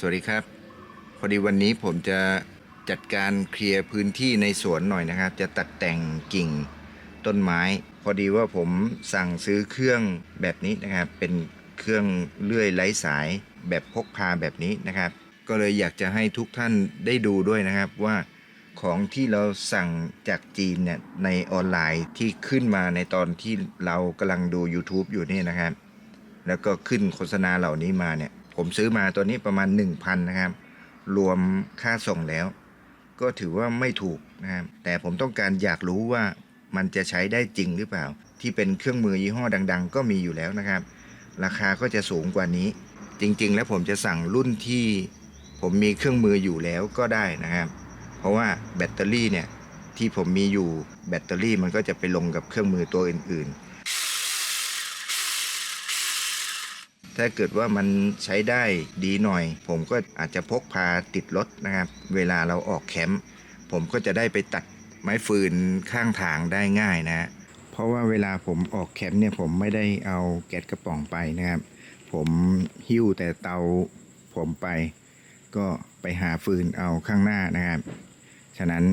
สวัสดีครับ พอดีวันนี้ผมจะจัดการเคลียร์พื้นที่ในสวนหน่อยนะครับ จะตัดแต่งกิ่งต้นไม้ พอดีว่าผมสั่งซื้อเครื่องแบบนี้นะครับ เป็นเครื่องเลื่อยไร้สายแบบพกพาแบบนี้นะครับ ก็เลยอยากจะให้ทุกท่านได้ดูด้วยนะครับว่าของที่เราสั่งจากจีนเนี่ยในออนไลน์ที่ขึ้นมาในตอนที่เรากำลังดู YouTube อยู่นี่นะครับ แล้วก็ขึ้นโฆษณาเหล่านี้มาเนี่ย ผมซื้อมาตัวนี้ประมาณ 1,000นะครับ รวมค่าส่งแล้ว ก็ถือว่าไม่ถูกนะครับแต่ผมต้องการอยากรู้ว่ามันจะใช้ได้จริงหรือเปล่า ที่เป็นเครื่องมือยี่ห้อดัง ๆ ก็มีอยู่แล้วนะครับ ราคาก็จะสูงกว่านี้ จริง ๆ แล้วผมจะสั่งรุ่นที่ผมมีเครื่องมืออยู่แล้วก็ได้นะครับ เพราะว่าแบตเตอรี่เนี่ยที่ผมมีอยู่แบตเตอรี่มันก็จะไปลงกับเครื่องมือตัวอื่น ๆ ถ้าเกิดว่ามันใช้ได้ดีหน่อย ผมก็อาจจะพกพาติดรถนะครับ เวลาเราออกแคมป์ผมก็จะได้ไปตัดไม้ฟืนข้างทางได้ง่ายนะฮะเพราะว่าเวลาผมออกแคมป์เนี่ยผมไม่ได้เอาแก๊สกระป๋องไปนะครับ ผมหิ้วแต่เตาผมไป ก็ไปหาฟืนเอาข้างหน้านะครับ ฉะนั้น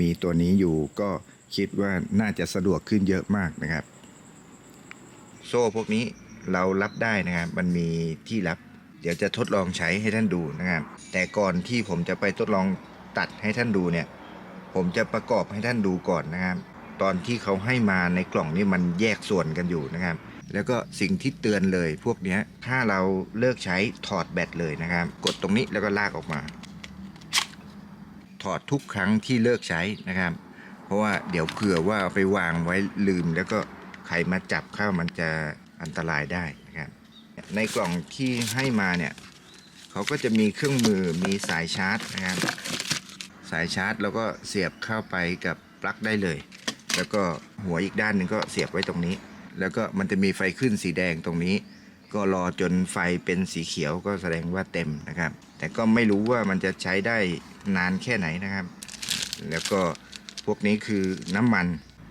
มีตัวนี้อยู่ก็คิดว่าน่าจะสะดวกขึ้นเยอะมากนะครับ โซ่พวกนี้ เรารับได้นะครับ มันมีที่รับ เดี๋ยวจะทดลองใช้ให้ท่านดูนะครับ แต่ก่อนที่ผมจะไปทดลองตัดให้ท่านดูเนี่ย ผมจะประกอบให้ท่านดูก่อนนะครับ ตอนที่เขาให้มาในกล่องนี่มันแยกส่วนกันอยู่นะครับ แล้วก็สิ่งที่เตือนเลยพวกนี้ถ้าเราเลิกใช้ถอดแบตเลยนะครับ กดตรงนี้แล้วก็ลากออกมา ถอดทุกครั้งที่เลิกใช้นะครับ เพราะว่าเดี๋ยวเผื่อว่าไปวางไว้ลืมแล้วก็ใครมาจับเข้ามันจะ อันตรายได้นะครับในกล่องที่ให้มาเนี่ยเขาก็จะมีเครื่องมือมีสายชาร์จนะครับสายชาร์จแล้วก็เสียบเข้าไปกับปลั๊กได้เลย แล้วก็หัวอีกด้านหนึ่งก็เสียบไว้ตรงนี้ แล้วก็มันจะมีไฟขึ้นสีแดงตรงนี้ ก็รอจนไฟเป็นสีเขียวก็แสดงว่าเต็มนะครับ แต่ก็ไม่รู้ว่ามันจะใช้ได้นานแค่ไหนนะครับ แล้วก็พวกนี้คือน้ำมัน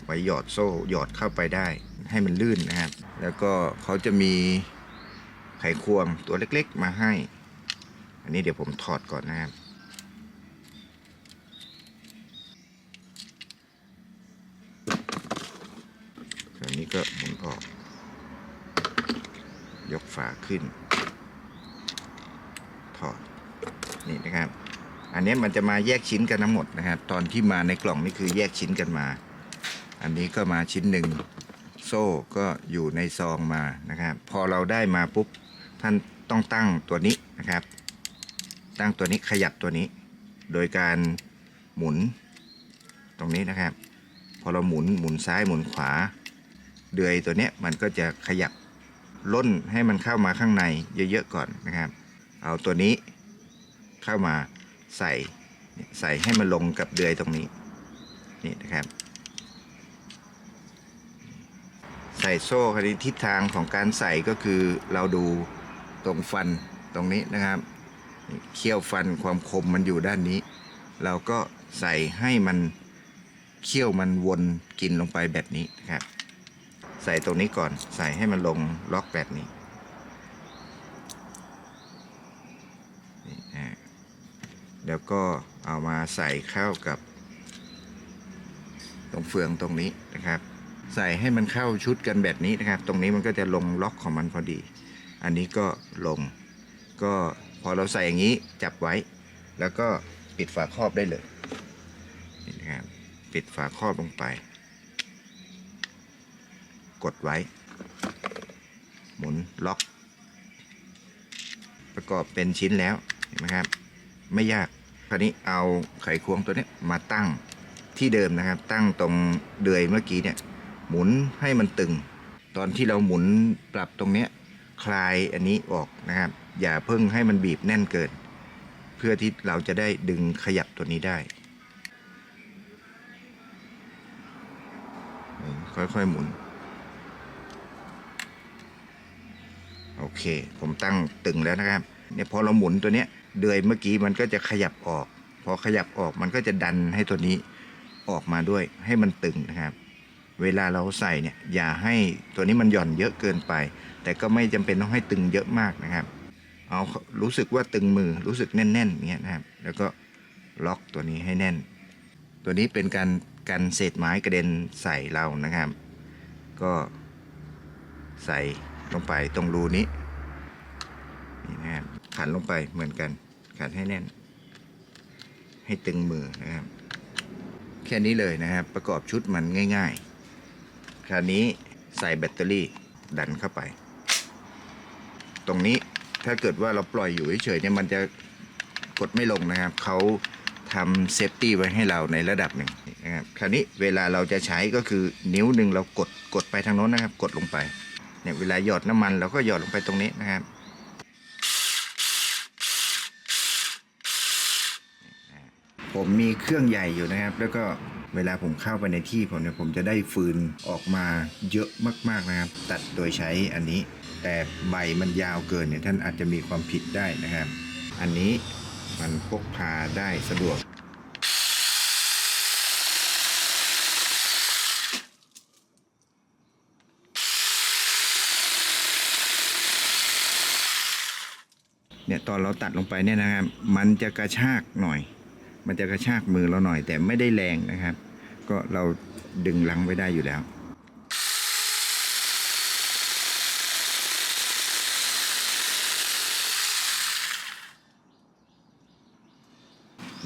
ไว้หยอดโซ่หยอดเข้าไปได้ ให้มันลื่นนะครับ แล้วก็เขาจะมีไขควงตัวเล็กๆมาให้ อันนี้เดี๋ยวผมถอดก่อนนะครับส่วนนี้ก็หมุนออก ยกฝาขึ้น ถอด นี่นะครับ อันนี้มันจะมาแยกชิ้นกันทั้งหมดนะครับ ตอนที่มาในกล่องนี่คือแยกชิ้นกันมา อันนี้ก็มาชิ้นหนึ่ง โซ่ก็อยู่ในซองมานะครับ พอเราได้มาปุ๊บท่านต้องตั้งตัวนี้นะครับ ตั้งตัวนี้ขยับตัวนี้ โดยการหมุนตรงนี้นะครับ พอเราหมุนหมุนซ้ายหมุนขวา เดือยตัวเนี้ยมันก็จะขยับล่นให้มันเข้ามาข้างในเยอะๆก่อนนะครับ เอาตัวนี้เข้ามาใส่ใส่ให้มันลงกับเดือยตรงนี้นี่นะครับ ใส่โซ่คันนี้ทิศทางของการใส่ก็คือเราดูตรงฟันตรงนี้นะครับเขี้ยวฟันความคมมันอยู่ด้านนี้ เราก็ใส่ให้มันเขี้ยวมันวนกินลงไปแบบนี้นะครับ ใส่ตรงนี้ก่อนใส่ให้มันลงล็อกแบบนี้นี่นะฮะแล้วก็เอามาใส่เข้ากับ ตรงเฟืองตรงนี้นะครับ ใส่ให้มันเข้าชุดกันแบบนี้นะครับ ตรงนี้มันก็จะลงล็อกของมันพอดี อันนี้ก็ลง ก็พอเราใส่อย่างนี้จับไว้ แล้วก็ปิดฝาครอบได้เลยนี่นะครับปิดฝาครอบลงไป กดไว้ หมุนล็อก ประกอบเป็นชิ้นแล้วเห็นไหมครับ ไม่ยากคราวนี้เอาไขควงตัวนี้มาตั้งที่เดิมนะครับ ตั้งตรงเดือยเมื่อกี้เนี่ย หมุนให้มันตึง ตอนที่เราหมุนปรับตรงเนี้ยคลายอันนี้ออกนะครับ อย่าเพิ่งให้มันบีบแน่นเกิน เพื่อที่เราจะได้ดึงขยับตัวนี้ได้ ค่อยๆหมุน โอเค ผมตั้งตึงแล้วนะครับเนี่ยพอเราหมุนตัวเนี้ยเดือยเมื่อกี้มันก็จะขยับออก พอขยับออกมันก็จะดันให้ตัวนี้ออกมาด้วยให้มันตึงนะครับ เวลาเราใส่เนี่ยอย่าให้ตัวนี้มันหย่อนเยอะเกินไป แต่ก็ไม่จำเป็นต้องให้ตึงเยอะมากนะครับ เอารู้สึกว่าตึงมือรู้สึกแน่นๆเงี้ยนะครับ แล้วก็ล็อกตัวนี้ให้แน่น ตัวนี้เป็นการกันเศษไม้กระเด็นใส่เรานะครับ ก็ใส่ลงไปตรงรูนี้นี่นะครับขันลงไปเหมือนกันขันให้แน่น ให้ตึงมือนะครับ แค่นี้เลยนะครับ ประกอบชุดมันง่าย ๆ คราวนี้ใส่แบตเตอรี่ดันเข้าไป ตรงนี้ถ้าเกิดว่าเราปล่อยอยู่เฉยๆเนี่ยมันจะกดไม่ลงนะครับ เขาทำเซฟตี้ไว้ให้เราในระดับหนึ่งนะครับคราวนี้เวลาเราจะใช้ก็คือนิ้วหนึ่งเรากดกดไปทางโน้นนะครับ กดลงไปเนี่ยเวลาหยอดน้ำมันเราก็หยอดลงไปตรงนี้นะครับผมมีเครื่องใหญ่อยู่นะครับ แล้วก็ เวลาผมเข้าไปในที่ผมเนี่ยผมจะได้ฟืนออกมาเยอะมากๆนะครับ ตัดโดยใช้อันนี้ แต่ใบมันยาวเกินเนี่ยท่านอาจจะมีความผิดได้นะครับ อันนี้มันพกพาได้สะดวกเนี่ยตอนเราตัดลงไปเนี่ยนะครับ มันจะกระชากหน่อย มันจะกระชากมือเราหน่อยแต่ไม่ได้แรงนะครับ ก็เราดึงลังไว้ได้อยู่แล้ว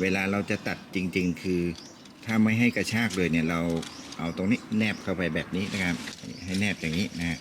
เวลาเราจะตัดจริงๆ คือถ้าไม่ให้กระชากเลยเนี่ยเราเอาตรงนี้แนบเข้าไปแบบนี้นะครับ ให้แนบอย่างนี้นะ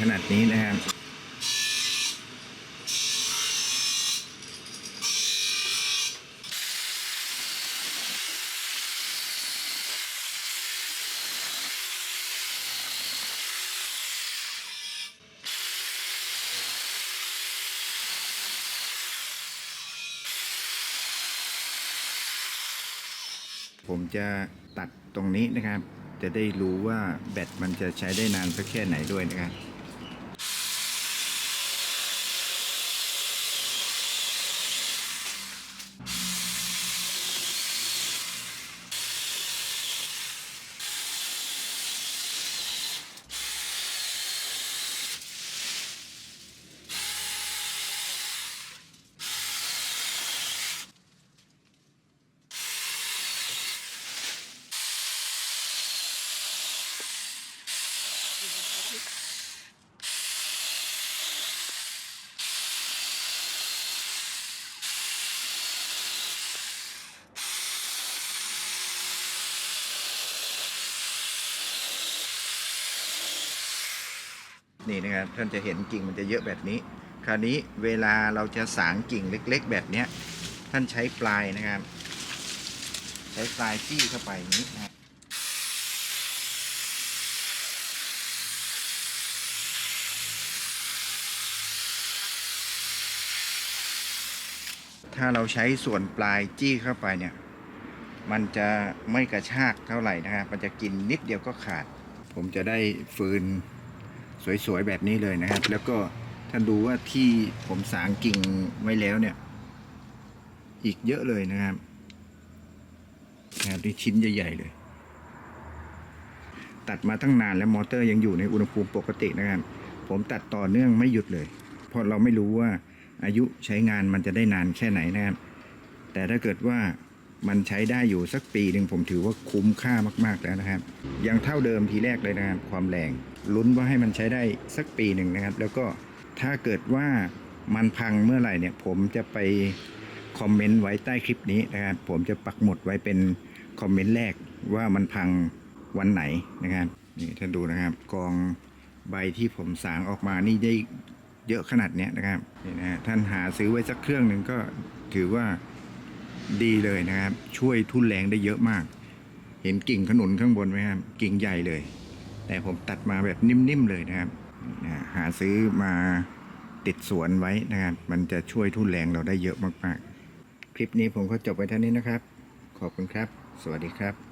ขนาดนี้นะครับผมจะตัดตรงนี้นะครับ จะได้รู้ว่าแบตมันจะใช้ได้นานสักแค่ไหนด้วยนะครับ นี่นะครับท่านจะเห็นกิ่งมันจะเยอะแบบนี้ คราวนี้เวลาเราจะสางกิ่งเล็ก ๆ แบบเนี้ยท่านใช้ปลายนะครับ ใช้ปลายจี้เข้าไปนี้นะครับถ้าเราใช้ส่วนปลายจี้เข้าไปเนี่ย มันจะไม่กระชากเท่าไหร่นะครับ มันจะกินนิดเดียวก็ขาด ผมจะได้ฟืน สวยๆแบบนี้เลยนะครับ แล้วก็ท่านดูว่าที่ผมสางกิ่งไว้แล้วเนี่ย อีกเยอะเลยนะครับนะครับที่ชิ้นใหญ่ๆเลย ตัดมาตั้งนานแล้วมอเตอร์ยังอยู่ในอุณหภูมิปกตินะครับ ผมตัดต่อเนื่องไม่หยุดเลย เพราะเราไม่รู้ว่าอายุใช้งานมันจะได้นานแค่ไหนนะครับ แต่ถ้าเกิดว่า มันใช้ได้อยู่สักปีหนึ่งผมถือว่าคุ้มค่ามากๆแล้วนะครับ ยังเท่าเดิมทีแรกเลยนะครับความแรงลุ้นว่าให้มันใช้ได้สักปีหนึ่งนะครับ แล้วก็ถ้าเกิดว่ามันพังเมื่อไหร่เนี่ย ผมจะไปคอมเมนต์ไว้ใต้คลิปนี้นะครับ ผมจะปักหมุดไว้เป็นคอมเมนต์แรกว่ามันพังวันไหนนะครับนี่ท่านดูนะครับกองใบที่ผมสางออกมานี่ได้เยอะขนาดเนี้ยนะครับนี่นะฮะท่านหาซื้อไว้สักเครื่องหนึ่งก็ถือว่า ดีเลยนะครับ ช่วยทุนแรงได้เยอะมาก เห็นกิ่งขนุนข้างบนไหมครับ กิ่งใหญ่เลย แต่ผมตัดมาแบบนิ่มๆเลยนะครับ หาซื้อมาติดสวนไว้นะครับ มันจะช่วยทุนแรงเราได้เยอะมากๆ คลิปนี้ผมก็จบไว้เท่านี้นะครับ ขอบคุณครับ สวัสดีครับ